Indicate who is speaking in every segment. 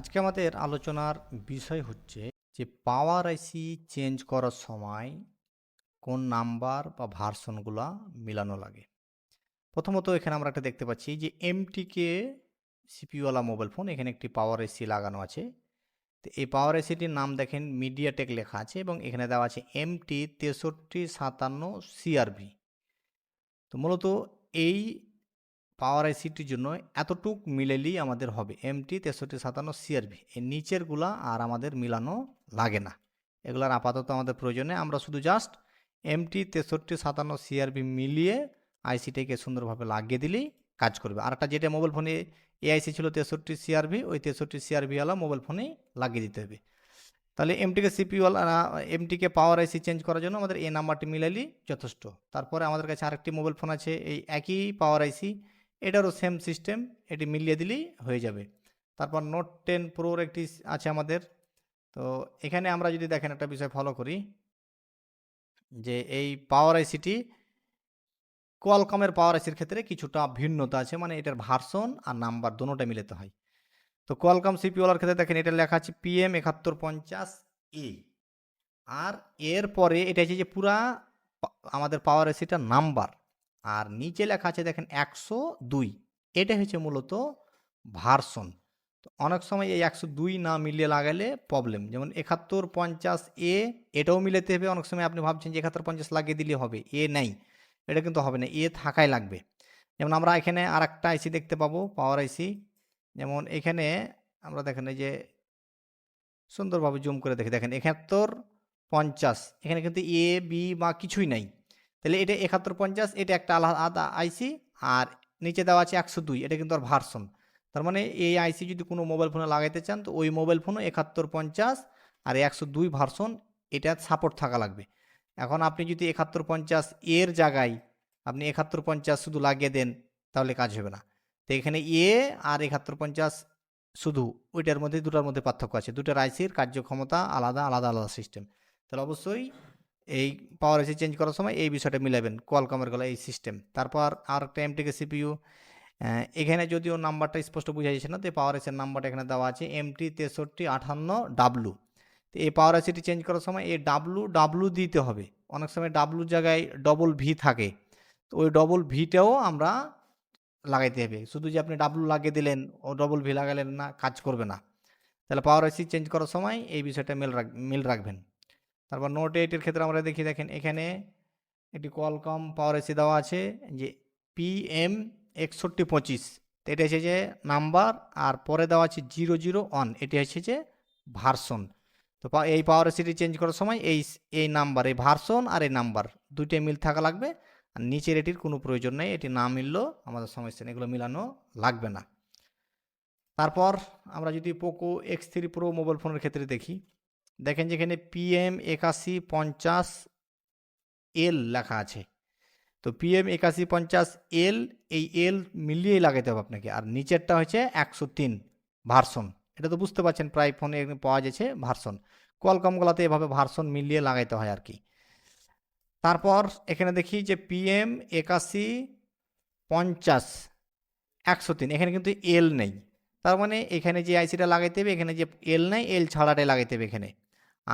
Speaker 1: আজকে আমাদের আলোচনার বিষয় হচ্ছে যে পাওয়ার আইসি চেঞ্জ করার সময় কোন নাম্বার বা ভার্সনগুলা মিলানো লাগে। প্রথমত এখানে আমরা একটা দেখতে পাচ্ছি যে এমটিকে সিপিওয়ালা মোবাইল ফোন, এখানে একটি পাওয়ার এসি লাগানো আছে। তো এই পাওয়ার এসিটির নাম দেখেন মিডিয়াটেক লেখা আছে এবং এখানে দেওয়া আছে এমটি তেষট্টি সাতান্ন সিআরবি তো মূলত এই পাওয়ার আইসিটির জন্য এতটুক মিলেলেই আমাদের হবে। এমটি তেষট্টি সাতান্ন সিআরভি। এই নিচেরগুলা আর আমাদের মিলানো লাগে না। এগুলার আপাতত আমাদের প্রয়োজনে। আমরা শুধু জাস্ট এমটি তেষট্টি সাতান্ন সিআরভি মিলিয়ে আইসিটিকে সুন্দরভাবে লাগিয়ে দিলেই কাজ করবে। আর একটা যেটা মোবাইল ফোনে এআইসি ছিল তেষট্টি সিআরভি, ওই তেষট্টি সিআরভিওয়ালা মোবাইল ফোনেই লাগিয়ে দিতে হবে। তাহলে এমটিকে সিপিওয়ালা, এমটিকে পাওয়ার আইসি চেঞ্জ করার জন্য আমাদের এই নাম্বারটি মিলালেই যথেষ্ট। তারপরে আমাদের কাছে আরেকটি মোবাইল ফোন আছে, এই একই পাওয়ার আইসি এটারও সেম সিস্টেম এটি মিলিয়ে দিলেই হয়ে যাবে। তারপর নোট টেন প্রোর একটি আছে আমাদের। তো এখানে আমরা যদি দেখেন একটা বিষয় ফলো করি, যে এই পাওয়ার আইসিটি কোয়ালকমের পাওয়ার আইসির ক্ষেত্রে কিছুটা ভিন্নতা আছে মানে এটার ভার্সন আর নাম্বার দুটোটা মিলাতে হয়। তো কোয়ালকম সিপিওলার ক্ষেত্রে দেখেন এটা লেখা আছে পিএম একাত্তর পঞ্চাশ এ আর এর পরে এটা হচ্ছে যে পুরা আমাদের পাওয়ার আইসিটার নাম্বার আর নিচে লেখা আছে দেখেন একশো দুই। এটা হচ্ছে মূলত ভার্সন। তো অনেক সময় এই একশো দুই না মিলিয়ে লাগালে প্রবলেম যেমন একাত্তর পঞ্চাশ এ এটাও মিলাতে হবে। অনেক সময় আপনি ভাবছেন যে একাত্তর পঞ্চাশ লাগিয়ে দিলে হবে। এ নাই। এটা কিন্তু হবে না। এ থাকাই লাগবে। যেমন আমরা এখানে আর একটা আইসি দেখতে পাবো পাওয়ার আইসি যেমন এখানে আমরা দেখেন এই যে সুন্দরভাবে জুম করে দেখে। দেখেন একাত্তর পঞ্চাশ। এখানে কিন্তু এ বি বা কিছুই নাই। তাহলে এটা একাত্তর পঞ্চাশ, এটা একটা আলাদা আইসি আর নিচে দেওয়া আছে একশো দুই, এটা কিন্তু আর ভার্সন তার মানে এই আইসি যদি কোনো মোবাইল ফোনে লাগাইতে চান, তো ওই মোবাইল ফোনও একাত্তর পঞ্চাশ আর একশো দুই ভার্সন এটা সাপোর্ট থাকা লাগবে। এখন আপনি যদি একাত্তর পঞ্চাশ এর জায়গায় আপনি একাত্তর পঞ্চাশ শুধু লাগিয়ে দেন, তাহলে কাজ হবে না। তো এখানে এ আর একাত্তর পঞ্চাশ শুধু, ওইটার মধ্যে দুটার মধ্যে পার্থক্য আছে। দুটার আইসির কার্যক্ষমতা আলাদা আলাদা আলাদা সিস্টেম তাহলে অবশ্যই এই পাওয়ার এসি চেঞ্জ করার সময় এই বিষয়টা মিলাবেন কোয়ালকমের গলা এই সিস্টেম তারপর আর একটা এমটিকে সিপিইউ এখানে যদিও নাম্বারটা স্পষ্ট বোঝা যাচ্ছে না, তো পাওয়ার এসির নাম্বারটা এখানে দেওয়া আছে এমটি তেষট্টি আঠান্ন ডাব্লু তো এই পাওয়ার এসিটি চেঞ্জ করার সময় এই ডাব্লু ডাব্লু দিতে হবে। অনেক সময় ডাব্লুর জায়গায় ডবল ভি থাকে। তো ওই ডবল ভিটাও আমরা লাগাইতে হবে। শুধু যে আপনি ডাব্লু লাগিয়ে দিলেন, ও ডবল ভি লাগালেন না, কাজ করবে না। তাহলে পাওয়ার এসি চেঞ্জ করার সময় এই বিষয়টা মিল রাখ, মিল রাখবেন। তারপর নোট এইটের ক্ষেত্রে আমরা দেখি, দেখেন এখানে একটি কলকম পাওয়ার এসি দেওয়া আছে, যে পিএম একষট্টি পঁচিশ। এটা হচ্ছে যে নাম্বার আর পরে দেওয়া আছে জিরো জিরো ওয়ান এটি যে ভার্সন তো এই পাওয়ার এসিটি চেঞ্জ করার সময় এই এই নাম্বার এই ভার্সন আর এই নাম্বার দুইটাই মিল থাকা লাগবে। আর নিচের এটির কোনো প্রয়োজন নেই, এটি না মিললেও আমাদের সমস্যা এগুলো মিলানো লাগবে না। তারপর আমরা যদি Poco X three Pro mobile ফোনের ক্ষেত্রে দেখি দেখেন যেখানে পিএম একাশি পঞ্চাশ এল লেখা আছে। তো পিএম একাশি পঞ্চাশ এল এই এল মিলিয়েই লাগাতে হবে আপনাকে। আর নিচেরটা হচ্ছে একশো তিন ভার্সন। এটা তো বুঝতে পারছেন, প্রায় ফোনে পাওয়া যাচ্ছে ভার্সন। কোয়ালকমগুলোতে এভাবে ভার্সন মিলিয়ে লাগাইতে হয় আর কি। তারপর এখানে দেখি যে পিএম একাশি পঞ্চাশ একশো তিন, এখানে কিন্তু এল নেই। তার মানে এখানে যে আইসিটা লাগাইতে হবে, এখানে যে এল নেই এল ছাড়াটাই লাগাইতে হবে এখানে।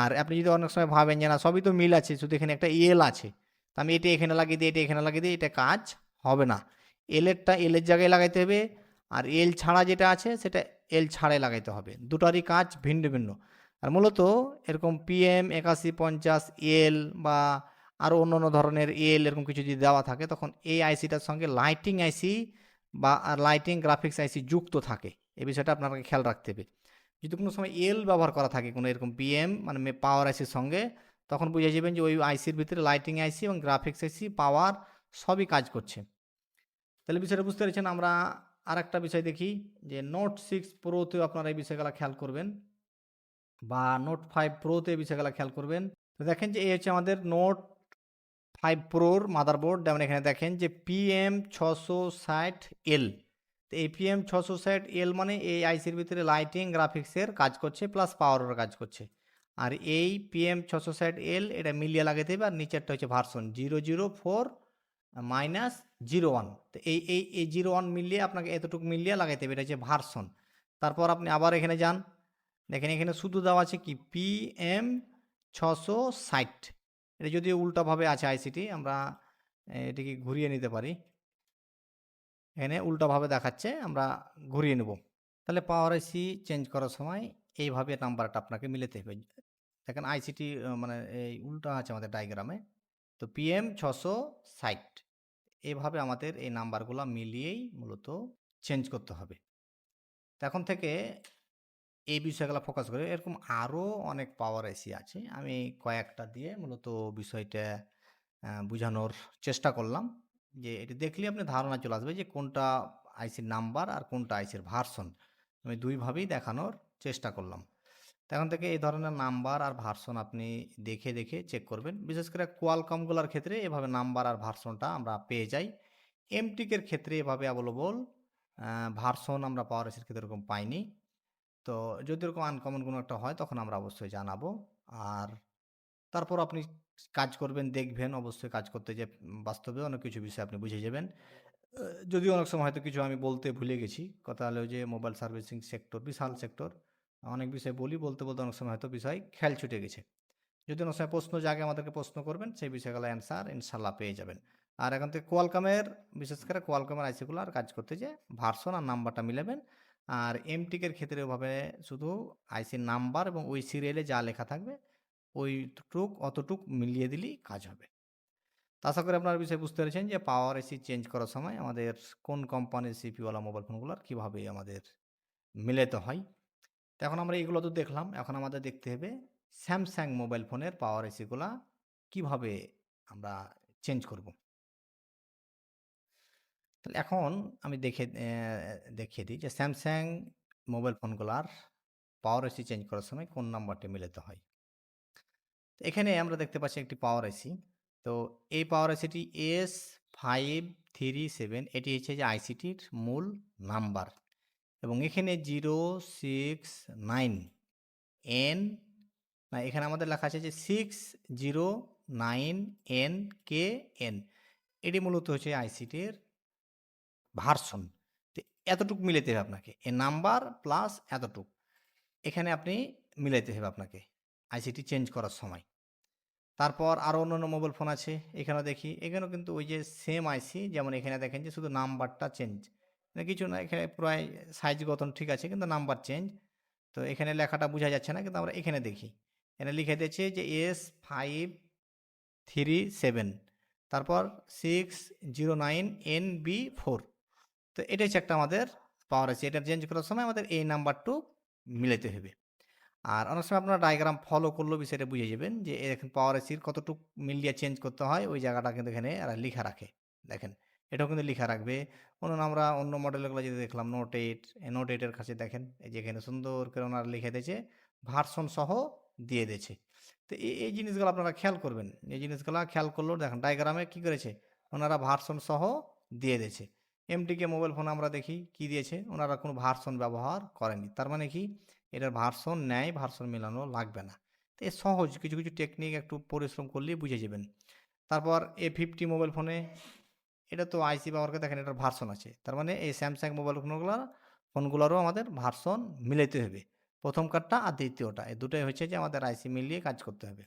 Speaker 1: আর আপনি যদি অনেক সময় ভাবেন যে না, সবই তো মিল আছে, শুধু এখানে একটা এল আছে, তো আমি এটা এখানে লাগিয়ে দিই, এটা এখানে লাগিয়ে দিই, এটা কাজ হবে না। এলেরটা এলের জায়গায় লাগাইতে হবে, আর এল ছাড়া যেটা আছে, সেটা এল ছাড়াই লাগাইতে হবে। দুটারই কাজ ভিন্ন ভিন্ন। আর মূলত এরকম পিএম একাশি, পঞ্চাশ এল বা আরও অন্য অন্য ধরনের এল এরকম কিছু যদি দেওয়া থাকে, তখন এই আইসিটার সঙ্গে লাইটিং আইসি বা লাইটিং গ্রাফিক্স আইসি যুক্ত থাকে। এ বিষয়টা আপনাকে খেয়াল রাখতে হবে। যদি কোনো সময় এল ব্যবহার করা থাকে, কোনো এরকম পিএম মানে পাওয়ার আইসির সঙ্গে, তখন বুঝে যাবেন যে ওই আইসির ভিতরে লাইটিং আইসি এবং গ্রাফিক্স আইসি পাওয়ার সবই কাজ করছে। তাহলে বিষয়টা বুঝতে পেরেছেন, আমরা আর একটা বিষয় দেখি, যে নোট সিক্স প্রোতেও আপনারা এই বিষয়গুলো খেয়াল করবেন, বা নোট ফাইভ প্রোতে এই বিষয়গুলো খেয়াল করবেন। তো দেখেন যে এই হচ্ছে আমাদের নোট ফাইভ প্রোর মাদারবোর্ড যেমন এখানে দেখেন যে পিএম ছশো ষাট এল তো এই পিএম ছশো ষাট এল মানে এই আইসির ভিতরে লাইটিং গ্রাফিক্সের কাজ করছে প্লাস পাওয়ারের কাজ করছে। আর এই পিএম ছশো ষাট এল এটা মিলিয়ে লাগাতে হবে, আর নিচেরটা হচ্ছে version zero zero four minus zero one তো এই এই এই জিরো ওয়ান মিলিয়ে আপনাকে এতটুকু মিলিয়ে লাগাইতে হবে, এটা হচ্ছে ভার্সন তারপর আপনি আবার এখানে যান, দেখেন এখানে শুধু দেওয়া আছে কি? পি এম ছশো ষাট। এটা যদিও উল্টাভাবে আছে আইসিটি আমরা এটিকে ঘুরিয়ে নিতে পারি। এখানে উল্টোভাবে দেখাচ্ছে, আমরা ঘুরিয়ে নেব। তাহলে পাওয়ার আইসি চেঞ্জ করার সময় এইভাবে নাম্বারটা আপনাকে মিলাতে হবে। দেখেন আইসিটি মানে এই উল্টা আছে আমাদের ডায়াগ্রামে তো পিএম ছশো ষাট। এভাবে আমাদের এই নাম্বারগুলো মিলিয়েই মূলত চেঞ্জ করতে হবে। এখন থেকে এই বিষয়গুলো ফোকাস করে এরকম আরও অনেক পাওয়ার এসি আছে। আমি কয়েকটা দিয়ে মূলত বিষয়টা বোঝানোর চেষ্টা করলাম। যে এটি দেখলে আপনি ধারণা চলে আসবে যে কোনটা আইসির নাম্বার আর কোনটা আইসির ভার্সন আমি দুইভাবেই দেখানোর চেষ্টা করলাম। তো এখন থেকে এই ধরনের নাম্বার আর ভার্সন আপনি দেখে দেখে চেক করবেন। বিশেষ করে কোয়ালকমগুলোর ক্ষেত্রে এভাবে নাম্বার আর ভার্সনটা আমরা পেয়ে যাই। এমটিকের ক্ষেত্রে এভাবে অ্যাভেলেবল ভার্সন আমরা পাওয়ার এসির ক্ষেত্রে এরকম পাইনি। তো যদি এরকম আনকমন কোনো একটা হয়, তখন আমরা অবশ্যই জানাব। আর তারপর আপনি কাজ করবেন, দেখবেন, অবশ্যই কাজ করতে যে, বাস্তবে অনেক কিছু বিষয় আপনি বুঝে যাবেন। যদিও অনেক সময় হয়তো কিছু আমি বলতে ভুলে গেছি, কথা হলো যে মোবাইল সার্ভিসিং সেক্টর বিশাল সেক্টর অনেক বিষয় বলি, বলতে বলতে অনেক সময় হয়তো বিষয় খেয়াল ছুটে গেছে। যদি অনেক সময় প্রশ্ন জাগে, আমাদেরকে প্রশ্ন করবেন, সেই বিষয়গুলো অ্যান্সার ইনশাল্লাহ পেয়ে যাবেন। আর এখন থেকে কোয়ালকামের বিশেষ করে কোয়ালকামের আইসিগুলো আর কাজ করতে যে ভার্সন আর নাম্বারটা মিলাবেন। আর এমটিকের ক্ষেত্রে ওভাবে শুধু আইসির নাম্বার এবং ওই সিরিয়ালে যা লেখা থাকবে ওইটুক অতটুক মিলিয়ে দিলেই কাজ হবে। আশা করি আপনারা বিষয়ে বুঝতে পেরেছেন যে পাওয়ার এসি চেঞ্জ করার সময় আমাদের কোন কোম্পানির সিপিওয়ালা মোবাইল ফোনগুলোর কীভাবে আমাদের মিলাতে হয়। তো এখন আমরা এগুলো তো দেখলাম, এখন আমাদের দেখতে হবে স্যামসাং মোবাইল ফোনের পাওয়ার এসিগুলা কীভাবে আমরা চেঞ্জ করব। তাহলে এখন আমি দেখে দেখিয়ে দিই যে স্যামসাং মোবাইল ফোনগুলার পাওয়ার এসি চেঞ্জ করার সময় কোন নাম্বারটি মিলাতে হয়। এখানে আমরা দেখতে পাচ্ছি একটি পাওয়ার আইসি তো এই পাওয়ার আইসিটি এস ফাইভ থ্রি সেভেন এটি হচ্ছে যে আইসিটির মূল নাম্বার এবং এখানে জিরো সিক্স নাইন এন না এখানে আমাদের লেখা আছে যে six zero nine N K N এটি মূলত হচ্ছে আইসিটির ভার্সন তো এতটুক মিলাতে হবে আপনাকে। এ নাম্বার প্লাস এতটুক। এখানে আপনি মিলাইতে হবে আপনাকে। আইসিটি চেঞ্জ করার সময়। তারপর আরও অন্যান্য মোবাইল ফোন আছে, এখানেও দেখি, এখানেও কিন্তু ওই যে সেম আইসি যেমন এখানে দেখেন যে শুধু নাম্বারটা চেঞ্জ কিছু না, এখানে প্রায় সাইজ গঠন ঠিক আছে, কিন্তু নাম্বার চেঞ্জ তো এখানে লেখাটা বোঝা যাচ্ছে না, কিন্তু আমরা এখানে দেখি। এখানে লিখে দিয়েছে যে এস ফাইভ থ্রি সেভেন তারপর six zero nine N B four তো এটা হচ্ছে একটা আমাদের পাওয়ার আছে এটা চেঞ্জ করার সময় আমাদের এই নাম্বারটু মিলাতে হবে। আর অনেক সময় আপনারা ডায়াগ্রাম ফলো করলেও বিষয়টা বুঝে যাবেন যে এখন পাওয়ার এসির কতটুকু মিলিয়া চেঞ্জ করতে হয়, ওই জায়গাটা কিন্তু এখানে এরা লিখা রাখে। দেখেন, এটাও কিন্তু লিখা রাখবে। অন্য আমরা অন্য মডেলগুলো যদি দেখলাম নোট এইট নোট এইটের কাছে দেখেন, এই যে এখানে সুন্দর করে ওনারা লিখে দিয়েছে ভার্সন সহ দিয়ে দিয়েছে। তো এই এই জিনিসগুলো আপনারা খেয়াল করবেন। এই জিনিসগুলো খেয়াল করলেও দেখেন ডায়াগ্রামে কী করেছে? ওনারা ভার্সন সহ দিয়ে দিয়েছে। এমটিকে মোবাইল ফোন আমরা দেখি, কি দিয়েছে? ওনারা কোনো ভার্সন ব্যবহার করেনি। তার মানে কি? এটার ভার্সন নেয় ভার্সন মেলানো লাগবে না। তো এ সহজ, কিছু কিছু টেকনিক একটু পরিশ্রম করলেই বুঝে যাবেন। তারপর এ ফিফটি মোবাইল ফোনে এটা তো আইসি পাওয়ারকে দেখেন, এটার ভার্সন আছে। তার মানে এই স্যামসাং মোবাইল ফোনগুলো ফোনগুলোরও আমাদের ভার্সন মিলাইতে হবে। প্রথম কার্ডটা আর দ্বিতীয়টা। এই দুটোই হচ্ছে যে আমাদের আইসি মিলিয়ে কাজ করতে হবে।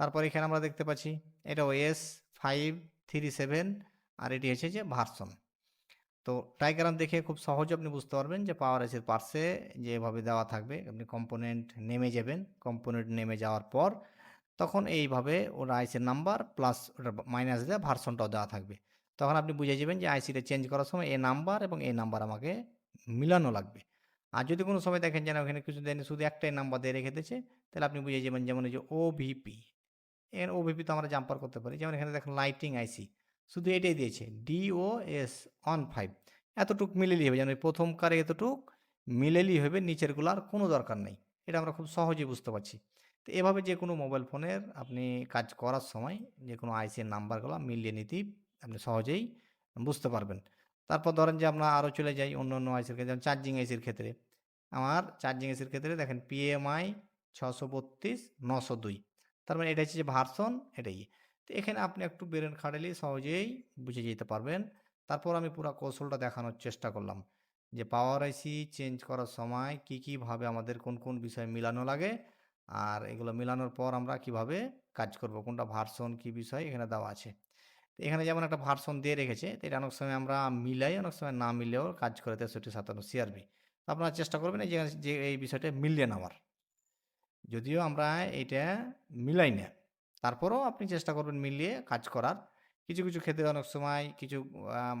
Speaker 1: তারপর এখানে আমরা দেখতে পাচ্ছি এটা ওএস ফাইভ থ্রি সেভেন আর এটি হচ্ছে যে ভার্সন তো ডায়াগ্রাম দেখে খুব সহজে আপনি বুঝতে পারবেন যে পাওয়ার এসির পার্সে যেভাবে দেওয়া থাকবে, আপনি কম্পোনেন্ট নেমে যাবেন। কম্পোনেন্ট নেমে যাওয়ার পর তখন এইভাবে ওর আইসির নাম্বার প্লাস ওটা মাইনাস দেওয়া ভার্সনটাও দেওয়া থাকবে। তখন আপনি বুঝে যাবেন যে আইসিটা চেঞ্জ করার সময় এ নাম্বার এবং এই নাম্বার আমাকে মিলানো লাগবে। আর যদি কোনো সময় দেখেন যেন ওখানে কিছু দেন শুধু একটাই নাম্বার দিয়ে রেখে দিয়েছে, তাহলে আপনি বুঝে যাবেন যেমন এই যে ওভিপি এখানে ওভিপি তো আমরা জাম্পার করতে পারি। যেমন এখানে দেখেন লাইটিং আইসি শুধু এটাই দিয়েছে ডিও এস ওয়ান ফাইভ এতটুক মিলেলি হবে, যেন ওই প্রথম কারে এতটুক মিলেলি হবে, নিচেরগুলো আর কোনো দরকার নেই। এটা আমরা খুব সহজেই বুঝতে পারছি। তো এভাবে যে কোনো মোবাইল ফোনের আপনি কাজ করার সময় যে কোনো আইসির নাম্বারগুলো মিলিয়ে নিতেই আপনি সহজেই বুঝতে পারবেন। তারপর ধরেন যে আমরা আরও চলে যাই অন্য অন্য আইসির ক্ষেত্রে, যেমন চার্জিং আইসির ক্ষেত্রে। আমার চার্জিং এসির ক্ষেত্রে দেখেন পিএমআই ছশো বত্রিশ নশো দুই। তার মানে এটা হচ্ছে যে ভার্সন এটাই। তো এখানে আপনি একটু বেরেন খাটালে সহজেই বুঝে যেতে পারবেন। তারপর আমি পুরো কৌশলটা দেখানোর চেষ্টা করলাম যে পাওয়ার আইসি চেঞ্জ করার সময় কি কি ভাবে আমাদের কোন কোন বিষয় মিলানো লাগে আর এগুলো মিলানোর পর আমরা কীভাবে কাজ করব, কোনটা ভার্সন কি বিষয় এখানে দেওয়া আছে। এখানে যেমন একটা ভার্সন দিয়ে রেখেছে, তো এটা অনেক সময় আমরা মিলাই, অনেক সময় না মিলেও কাজ করে তেষট্টি সাতান্ন সিআরবি আপনারা চেষ্টা করবেন যে যে এই বিষয়টা মিলিয়ে নেওয়ার। যদিও আমরা এটা মিলাই না। তারপরেও আপনি চেষ্টা করবেন মিলিয়ে কাজ করার। কিছু কিছু ক্ষেত্রে অনেক সময় কিছু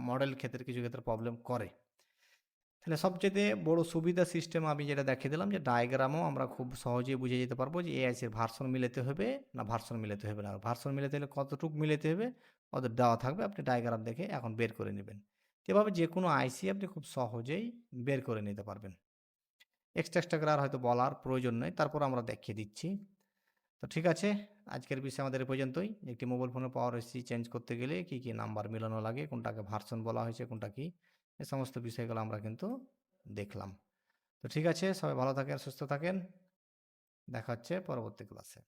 Speaker 1: মডেল ক্ষেত্রে কিছু ক্ষেত্রে প্রবলেম করে। তাহলে সবচেয়ে বড় সুবিধা সিস্টেম আমি যেটা দেখিয়ে দিলাম যে ডায়াগ্রামও আমরা খুব সহজেই বুঝে যেতে পারব যে এআইসির ভার্সন মিলাতে হবে না ভার্সন মিলাতে হবে না। ভার্সন মিলাতে হলে কতটুকু মিলাতে হবে ওদের দেওয়া থাকবে, আপনি ডায়াগ্রাম দেখে এখন বের করে নেবেন। এভাবে যে কোনো আইসি আপনি খুব সহজেই বের করে নিতে পারবেন। এক্সট্রা এক্সট্রা হয়তো বলার প্রয়োজন নেই। তারপর আমরা দেখিয়ে দিচ্ছি। তো ঠিক আছে, আজকের বিষয়ে আমাদের পর্যন্তই। একটি মোবাইল ফোনের পাওয়ার এসি চেঞ্জ করতে গেলে কি কি নাম্বার মেলানো লাগে, কোনটাকে ভার্সন বলা হয়েছে, কোনটা কি, এ সমস্ত বিষয়গুলো আমরা কিন্তু দেখলাম। তো ঠিক আছে, সবাই ভালো থাকেন, সুস্থ থাকেন। দেখা হচ্ছে পরবর্তী ক্লাসে